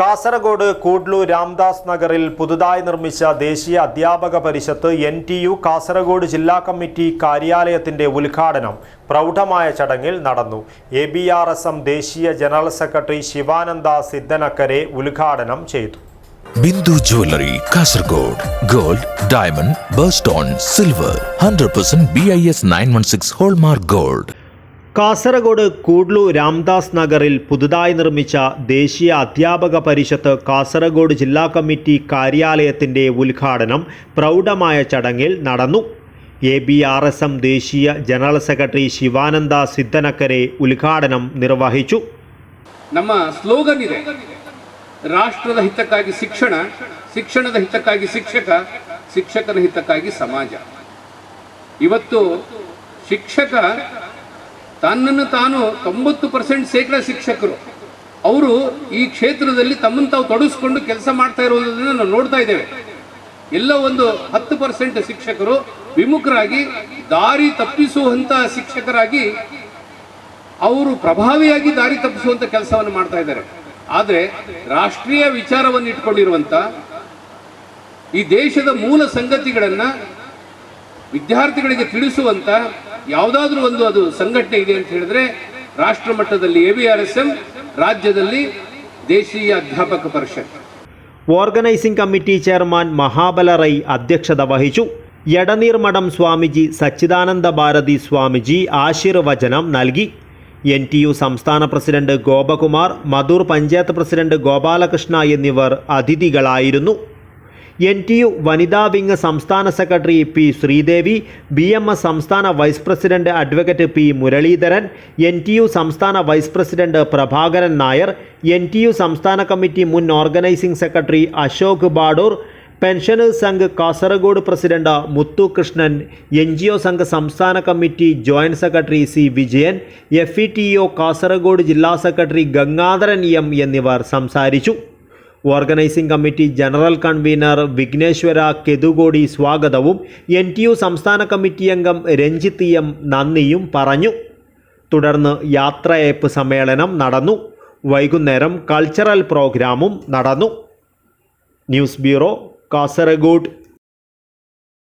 കാസർഗോഡ് കൂഡ്ലു രാംദാസ് നഗറിൽ പുതുതായി നിർമ്മിച്ച Deshiya Adhyapaka Parishath N T U Kasaragod ജില്ലാ കമ്മിറ്റി കാര്യാലയത്തിന്റെ ഉദ്ഘാടനം പ്രൗഢമായ ചടങ്ങിൽ നടന്നു. A B R S M ദേശീയ ജനറൽ സെക്രട്ടറി ശിവാനന്ദ സിദ്ധനക്കരെ ഉദ്ഘാടനം ചെയ്തു. Bindu jewellery Kasaragod gold diamond birthstone silver hundred percent B I S nine one six hallmark gold. Kasaragod Kudlu Ramdas നഗറിൽ പുതുതായി നിർമ്മിച്ച ദേശീയ അധ്യാപക പരിഷത്ത് കാസർഗോഡ് ജില്ലാ കമ്മിറ്റി കാര്യാലയത്തിന്റെ ഉദ്ഘാടനം പ്രൗഢമായ ചടങ്ങിൽ നടന്നു A B R S M ദേശീയ ജനറൽ സെക്രട്ടറി ശിവാനന്ദ സിദ്ധനക്കരെ ഉദ്ഘാടനം നിർവഹിച്ചു ನಮ್ಮ ಸ್ಲೋಗನ್ ಇದೆ ರಾಷ್ಟ್ರದ ಹಿತಕ್ಕಾಗಿ ಶಿಕ್ಷಣ ಶಿಕ್ಷಣದ ಹಿತಕ್ಕಾಗಿ ಶಿಕ್ಷಕ ಶಿಕ್ಷಕನ ಹಿತಕ್ಕಾಗಿ ಸಮಾಜ ಇವತ್ತು ಶಿಕ್ಷಕ ತನ್ನನ್ನು ತಾನು ತೊಂಬತ್ತು ಪರ್ಸೆಂಟ್ ಶೇಕಡ ಶಿಕ್ಷಕರು. ಅವರು ಈ ಕ್ಷೇತ್ರದಲ್ಲಿ ತಮ್ಮನ್ನು ತಾವು ತೊಡಗಿಸ್ಕೊಂಡು ಕೆಲಸ ಮಾಡ್ತಾ ಇರೋದನ್ನು ನಾವು ನೋಡ್ತಾ ಇದ್ದೇವೆ. ಎಲ್ಲ ಒಂದು ಹತ್ತು ಪರ್ಸೆಂಟ್ ಶಿಕ್ಷಕರು ವಿಮುಖರಾಗಿ, ದಾರಿ ತಪ್ಪಿಸುವಂತಹ ಶಿಕ್ಷಕರಾಗಿ ಅವರು ಪ್ರಭಾವಿಯಾಗಿ ದಾರಿ ತಪ್ಪಿಸುವಂತ ಕೆಲಸವನ್ನು ಮಾಡ್ತಾ ಇದ್ದಾರೆ. ಆದರೆ ರಾಷ್ಟ್ರೀಯ ವಿಚಾರವನ್ನು ಇಟ್ಕೊಂಡಿರುವಂತ ಈ ದೇಶದ ಮೂಲ ಸಂಗತಿಗಳನ್ನು ವಿದ್ಯಾರ್ಥಿಗಳಿಗೆ ತಿಳಿಸುವಂತ ಯಾವುದಾದ್ರೂ ಒಂದು ಅದು ಸಂಘಟನೆ ಇದೆ ಅಂತ ಹೇಳಿದ್ರೆ ರಾಷ್ಟ್ರ ಮಟ್ಟದಲ್ಲಿ A B R S M ರಾಜ್ಯದಲ್ಲಿ ದೇಶೀಯ ಅಧ್ಯಾಪಕ ಪರಿಷತ್ organising committee chairman Mahabala Rai അധ്യക്ഷത വഹിച്ചു എടനീർമഠം സ്വാമിജി സച്ചിദാനന്ദ ഭാരതി സ്വാമിജി ആശീർവചനം നൽകി എൻ ടി യു സംസ്ഥാന പ്രസിഡന്റ് ഗോപകുമാർ മധൂർ പഞ്ചായത്ത് പ്രസിഡന്റ് ഗോപാലകൃഷ്ണ എന്നിവർ അതിഥികളായിരുന്നു എൻ ടി യു വനിതാ വിംഗ് സംസ്ഥാന secretary P Sreedevi B M S സംസ്ഥാന vice president advocate P Muralidharan N T U സംസ്ഥാന vice president Prabhakaran Nair N T U സംസ്ഥാന കമ്മിറ്റി മുൻ organising secretary Ashok Badoor pensioners Sangh Kasaragod president Muthukrishnan N G O Sangh സംസ്ഥാന committee joint secretary C Vijayan F E T O Kasaragod ജില്ലാ secretary Gangadharan M എന്നിവർ സംസാരിച്ചു. Organising committee general convener Vighneshwara Kethukodi സ്വാഗതവും N T U സംസ്ഥാന committee അംഗം Ranjith M നന്ദിയും പറഞ്ഞു. തുടർന്ന് യാത്രയയപ്പ് സമ്മേളനം നടന്നു. വൈകുന്നേരം കൾച്ചറൽ പ്രോഗ്രാമും നടന്നു. News bureau Kasaragod.